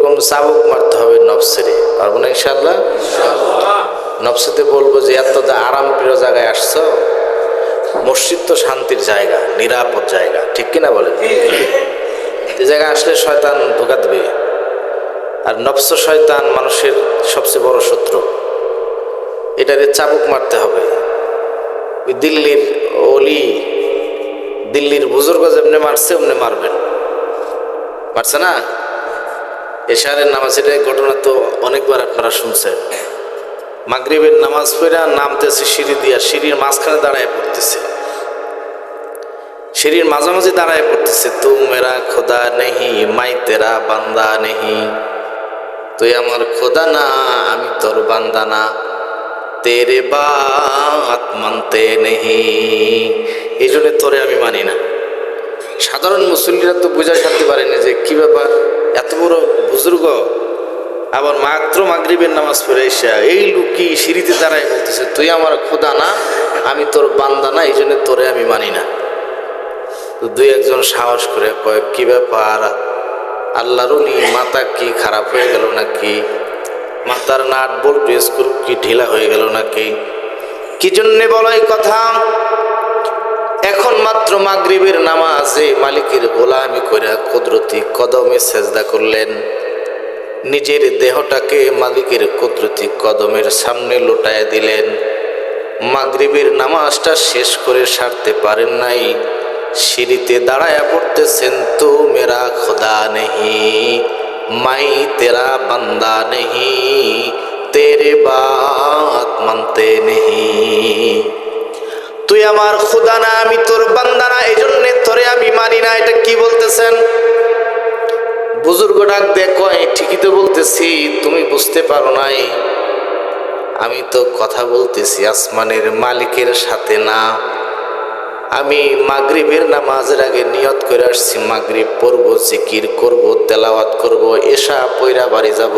ওরকম চাবুক মারতে হবে নফসেরে। পারব না ইনশাল্লাহ নফসেতে বলব যে এত আরাম প্রিয় জায়গায় আসছো, মসজিদ তো শান্তির জায়গা, নিরাপদ জায়গা, ঠিক কিনা বলেন? এই জায়গায় আসলে শয়তান ধোকা দেবে। আর নফস শয়তান মানুষের সবচেয়ে বড় শত্রু। এটারে চাবুক মারতে হবে। ওই দিল্লির অলি, দিল্লির বুজুর্গ যেমনি মারছে, অমনি মারবেন। মারছে না? এশারের নামাজ এটা ঘটনা তো অনেকবার আপনারা শুনছেন। মাগরিবের নামাজ পড়া নামতেছে সিঁড়ি দিয়া, সিঁড়ির মাঝখানে দাঁড়ায় পড়তেছে। সিঁড়ির মাঝামাঝি দাঁড়ায় পড়তেছে তু মেরা খোদা নেহি, মাই তেরা বান্দা নেহি। তুই আমার খোদা না, আমি তোর বান্দা না। তেরে বাত মানতে নেহি। এই জন্য তোরে আমি মানি না। সাধারণ মুসল্লিরা তো বোঝা থাকতে পারেনি যে কি ব্যাপার। এত বড় বুজুর্গ, আবার মাত্র মাগরিবের নামাজ পড়ে এসে এই লুকি সিঁড়িতে দাঁড়ায় বলতেছে, তুই আমার খোদা না, আমি তোর বান্দা না, এই জন্য তোরে আমি মানি না। তো দুই একজন সাহস করে কয়, কি ব্যাপার? আল্লাহর মাথা কি খারাপ হয়ে গেল নাকি? মাথার নাট বল্টু স্ক্রু কি ঢিলা হয়ে গেল নাকি? কি জন্যে বলো এই কথা? এখন মাত্র মাগরিবের নামাজে মালিকের গোলামি করে কুদরতি কদমে সেজদা করলেন। নিজের দেহটাকে মালিকের কুদরতি কদমের সামনে লোটায় দিলেন। মাগরিবের নামাজটা শেষ করে সারতে পারেন নাই। সিঁড়িতে দাঁড়ায়া পড়তেছেন, তো মেরা খোদা নেহি, মাই তেরা বান্দা নেহি, তেরে বাত মানতে নেহি। তুই আমার খুদা না, আমি তোর বান্দা না এই জন্য তোরে আমি মানি না, এটা কি বলতেছেন? বুজুর্গ ডাক দে কয়, ঠিকই তো বলতেছি, তুমি বুঝতে পারো নাই। আমি তো কথা বলতেছি, আসমানের মালিকের সাথে না। আমি মাগরিবের নামাজের আগে নিয়ত করে আসছি, মাগরিব পড়ব, জিকির করব, তেলাওয়াত করব এসা পয়রা বাড়ি যাব।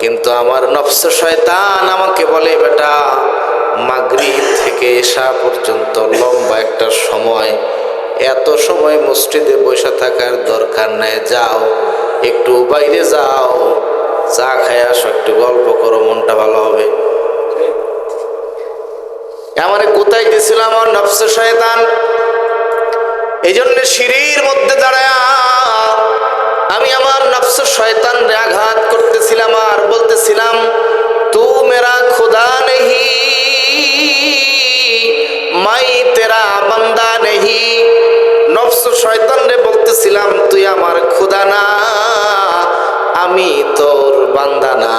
কিন্তু আমার নফস শয়তান আমাকে বলে, বেটা মাগরিব থেকে এসা পর্যন্ত লম্বা একটা সময়। এত সময় মসজিদে বসে থাকার দরকার নেই, যাও, একটু বাইরে যাও, চা খায় আসো, একটু গল্প করো, মনটা ভালো হবে। আমারে কোথায় গেছিল আমার শয়তান? এই জন্য সিঁড়ির মধ্যে দাঁড়ায় আমি আমার নফস শয়তান আঘাত করতেছিলাম আর বলতেছিলাম তু মেরা মাই, তেরা বান্দা নেহি। নফস শয়তান রে বলতেছিলাম, তুই আমার খুদা না, আমি তোর বান্দা না,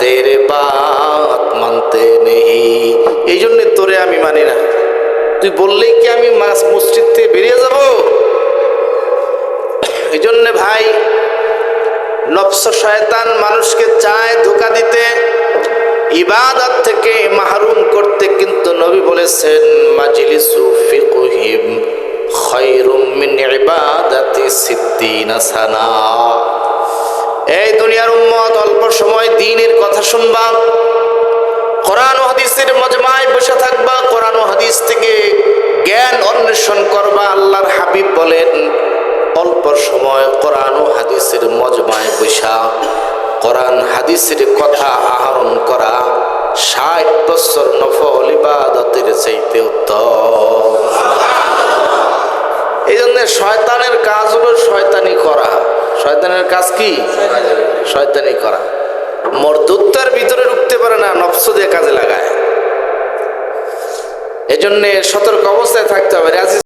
তেরে বাত মানতে নেহি। এই জন্য তোরে আমি মানি না। তুই বললেই কি আমি মাস মসজিদ থেকে বেরিয়ে যাব? এই জন্যে ভাই, নফস শয়তান মানুষকে চায় ধোকা দিতে। ইবাদত থেকে মাহরুম করতে কিন্তু নবী বলেছেন, মাজলিসু ফিকহিম খায়রুম মিন ইবাদাতি সিদ্দিনা সানা। এই দুনিয়ার উম্মত, অল্প সময় দিনের কথা শুনবা, কোরআন ও হাদিসের মজমায় বসে থাকবা, কোরআন ও হাদিস থেকে জ্ঞান অন্বেষণ করবা, আল্লাহর হাবিব বলেন, অল্প সময় কোরআন ও হাদিসের মজমায় বসা, কোরআন হাদিসের কথা আহরণ করা ষাট বছর নফল ইবাদতের চাইতে উত্তম। এই জন্য শয়তানের কাজ হলো শয়তানি করা। শয়তানের কাজ কি? শয়তানি করা। মর্দুত্বের ভিতরে ঢুকতে পারে না, নফস দিয়ে কাজে লাগায়। এজন্য সতর্ক অবস্থায় থাকতে হবে। রাজি